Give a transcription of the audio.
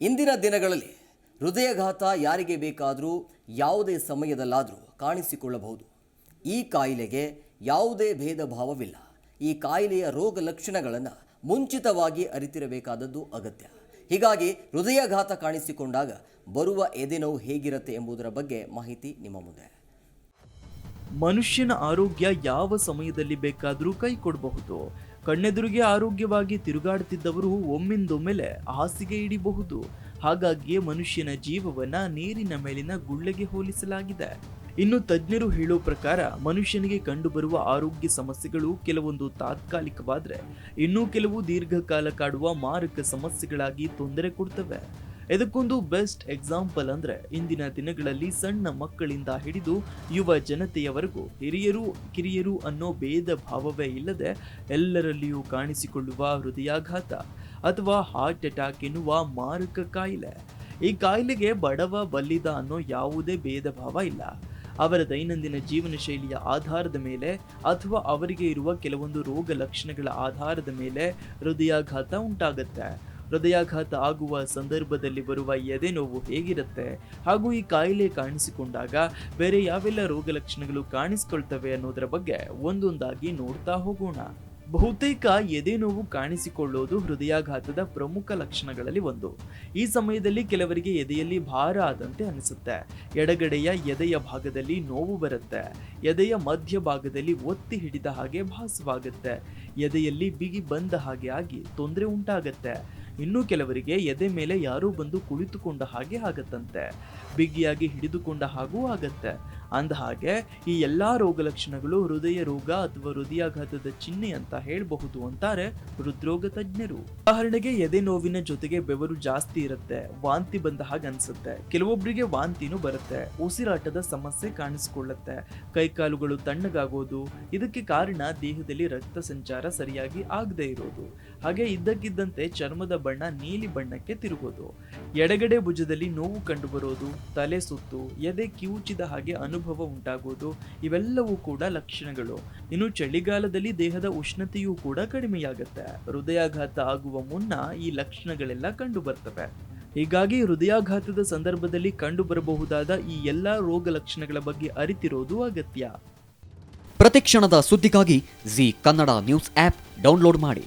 ಇಂದಿನ ದಿನಗಳಲ್ಲಿ ಹೃದಯಘಾತ ಯಾರಿಗೆ ಬೇಕಾದರೂ ಯಾವುದೇ ಸಮಯದಲ್ಲಾದರೂ ಕಾಣಿಸಿಕೊಳ್ಳಬಹುದು. ಈ ಕಾಯಿಲೆಗೆ ಯಾವುದೇ ಭೇದ ಭಾವವಿಲ್ಲ ಈ ಕಾಯಿಲೆಯ ರೋಗ ಲಕ್ಷಣಗಳನ್ನು ಮುಂಚಿತವಾಗಿ ಅರಿತಿರಬೇಕಾದದ್ದು ಅಗತ್ಯ. ಹೀಗಾಗಿ ಹೃದಯಘಾತ ಕಾಣಿಸಿಕೊಂಡಾಗ ಬರುವ ಎದೆನೋವು ಹೇಗಿರುತ್ತೆ ಎಂಬುದರ ಬಗ್ಗೆ ಮಾಹಿತಿ ನಿಮ್ಮ ಮುಂದೆ. ಮನುಷ್ಯನ ಆರೋಗ್ಯ ಯಾವ ಸಮಯದಲ್ಲಿ ಬೇಕಾದರೂ ಕೈ ಕೊಡಬಹುದು. ಕಣ್ಣೆದುರಿಗೆ ಆರೋಗ್ಯವಾಗಿ ತಿರುಗಾಡುತ್ತಿದ್ದವರು ಒಮ್ಮಿಂದೊಮ್ಮೆಲೆ ಹಾಸಿಗೆ ಹಿಡಿಬಹುದು. ಹಾಗಾಗಿಯೇ ಮನುಷ್ಯನ ಜೀವವನ್ನ ನೀರಿನ ಮೇಲಿನ ಗುಳ್ಳೆಗೆ ಹೋಲಿಸಲಾಗಿದೆ. ಇನ್ನು ತಜ್ಞರು ಹೇಳೋ ಪ್ರಕಾರ ಮನುಷ್ಯನಿಗೆ ಕಂಡುಬರುವ ಆರೋಗ್ಯ ಸಮಸ್ಯೆಗಳು ಕೆಲವೊಂದು ತಾತ್ಕಾಲಿಕವಾದರೆ ಇನ್ನೂ ಕೆಲವು ದೀರ್ಘಕಾಲ ಕಾಡುವ ಮಾರಕ ಸಮಸ್ಯೆಗಳಾಗಿ ತೊಂದರೆ ಕೊಡ್ತವೆ. ಇದಕ್ಕೊಂದು ಬೆಸ್ಟ್ ಎಕ್ಸಾಂಪಲ್ ಅಂದ್ರೆ ಇಂದಿನ ದಿನಗಳಲ್ಲಿ ಸಣ್ಣ ಮಕ್ಕಳಿಂದ ಹಿಡಿದು ಯುವ ಜನತೆಯವರೆಗೂ ಹಿರಿಯರು, ಕಿರಿಯರು ಅನ್ನೋ ಭೇದ ಭಾವವೇ ಇಲ್ಲದೆ ಎಲ್ಲರಲ್ಲಿಯೂ ಕಾಣಿಸಿಕೊಳ್ಳುವ ಹೃದಯಾಘಾತ ಅಥವಾ ಹಾರ್ಟ್ ಅಟ್ಯಾಕ್ ಎನ್ನುವ ಮಾರಕ ಕಾಯಿಲೆ. ಈ ಕಾಯಿಲೆಗೆ ಬಡವ, ಬಲ್ಲಿದ ಅನ್ನೋ ಯಾವುದೇ ಭೇದ ಭಾವ ಇಲ್ಲ. ಅವರ ದೈನಂದಿನ ಜೀವನ ಶೈಲಿಯ ಆಧಾರದ ಮೇಲೆ ಅಥವಾ ಅವರಿಗೆ ಇರುವ ಕೆಲವೊಂದು ರೋಗ ಲಕ್ಷಣಗಳ ಆಧಾರದ ಮೇಲೆ ಹೃದಯಾಘಾತ ಉಂಟಾಗುತ್ತೆ. ಹೃದಯಾಘಾತ ಆಗುವ ಸಂದರ್ಭದಲ್ಲಿ ಬರುವ ಎದೆ ನೋವು ಹೇಗಿರುತ್ತೆ? ಹಾಗೂ ಈ ಕಾಯಿಲೆ ಕಾಣಿಸಿಕೊಂಡಾಗ ಬೇರೆ ಯಾವೆಲ್ಲ ರೋಗ ಲಕ್ಷಣಗಳು ಕಾಣಿಸಿಕೊಳ್ತವೆ ಅನ್ನೋದರ ಬಗ್ಗೆ ಒಂದೊಂದಾಗಿ ನೋಡ್ತಾ ಹೋಗೋಣ. ಬಹುತೇಕ ಎದೆ ನೋವು ಕಾಣಿಸಿಕೊಳ್ಳೋದು ಹೃದಯಾಘಾತದ ಪ್ರಮುಖ ಲಕ್ಷಣಗಳಲ್ಲಿ ಒಂದು. ಈ ಸಮಯದಲ್ಲಿ ಕೆಲವರಿಗೆ ಎದೆಯಲ್ಲಿ ಭಾರ ಆದಂತೆ ಅನಿಸುತ್ತೆ. ಎಡಗಡೆಯ ಎದೆಯ ಭಾಗದಲ್ಲಿ ನೋವು ಬರುತ್ತೆ. ಎದೆಯ ಮಧ್ಯ ಭಾಗದಲ್ಲಿ ಒತ್ತಿ ಹಿಡಿದ ಹಾಗೆ ಭಾಸವಾಗುತ್ತೆ. ಎದೆಯಲ್ಲಿ ಬಿಗಿ ಬಂದ ಹಾಗೆ ಆಗಿ ತೊಂದರೆ ಉಂಟಾಗತ್ತೆ. ಇನ್ನು ಕೆಲವರಿಗೆ ಎದೆ ಮೇಲೆ ಯಾರೋ ಬಂದು ಕುಳಿತುಕೊಂಡ ಹಾಗೆ ಆಗತ್ತಂತೆ. ಬಿಗಿಯಾಗಿ ಹಿಡಿದುಕೊಂಡ ಹಾಗೂ ಆಗತ್ತೆ. ಅಂದ ಹಾಗೆ ಈ ಎಲ್ಲಾ ರೋಗ ಲಕ್ಷಣಗಳು ಹೃದಯ ರೋಗ ಅಥವಾ ಹೃದಯಾಘಾತದ ಚಿಹ್ನೆ ಅಂತ ಹೇಳಬಹುದು ಅಂತಾರೆ ಹೃದ್ರೋಗ ತಜ್ಞರು. ಉದಾಹರಣೆಗೆ, ಎದೆ ನೋವಿನ ಜೊತೆಗೆ ಬೆವರು ಜಾಸ್ತಿ ಇರುತ್ತೆ, ವಾಂತಿ ಬಂದ ಹಾಗೆ ಅನ್ಸುತ್ತೆ. ಕೆಲವೊಬ್ಬರಿಗೆ ವಾಂತಿನೂ ಬರುತ್ತೆ, ಉಸಿರಾಟದ ಸಮಸ್ಯೆ ಕಾಣಿಸಿಕೊಳ್ಳುತ್ತೆ, ಕೈಕಾಲುಗಳು ತಣ್ಣಗಾಗೋದು, ಇದಕ್ಕೆ ಕಾರಣ ದೇಹದಲ್ಲಿ ರಕ್ತ ಸಂಚಾರ ಸರಿಯಾಗಿ ಆಗದೆ ಇರೋದು. ಹಾಗೆ ಇದ್ದಕ್ಕಿದ್ದಂತೆ ಚರ್ಮದ ಬಣ್ಣ ನೀಲಿ ಬಣ್ಣಕ್ಕೆ ತಿರುಗೋದು. ಎಡಗಡೆ ಭುಜದಲ್ಲಿ ನೋವು ಕಂಡುಬರೋದು, ತಲೆ ಸುತ್ತು, ಎದೆ ಕಿವುಚಿದ ಹಾಗೆ ಅನುಭವ ಉಂಟಾಗೋದು, ಇವೆಲ್ಲವೂ ಕೂಡ ಲಕ್ಷಣಗಳು. ಇನ್ನು ಚಳಿಗಾಲದಲ್ಲಿ ದೇಹದ ಉಷ್ಣತೆಯೂ ಕೂಡ ಕಡಿಮೆಯಾಗುತ್ತೆ. ಹೃದಯಾಘಾತ ಆಗುವ ಮುನ್ನ ಈ ಲಕ್ಷಣಗಳೆಲ್ಲ ಕಂಡು ಬರ್ತವೆ ಹೀಗಾಗಿ ಹೃದಯಾಘಾತದ ಸಂದರ್ಭದಲ್ಲಿ ಕಂಡು ಬರಬಹುದಾದ ಈ ಎಲ್ಲಾ ರೋಗ ಲಕ್ಷಣಗಳ ಬಗ್ಗೆ ಅರಿತಿರೋದು ಅಗತ್ಯ. ಪ್ರತಿಕ್ಷಣದ ಸುದ್ದಿಗಾಗಿ Zee Kannada news app download ಮಾಡಿ.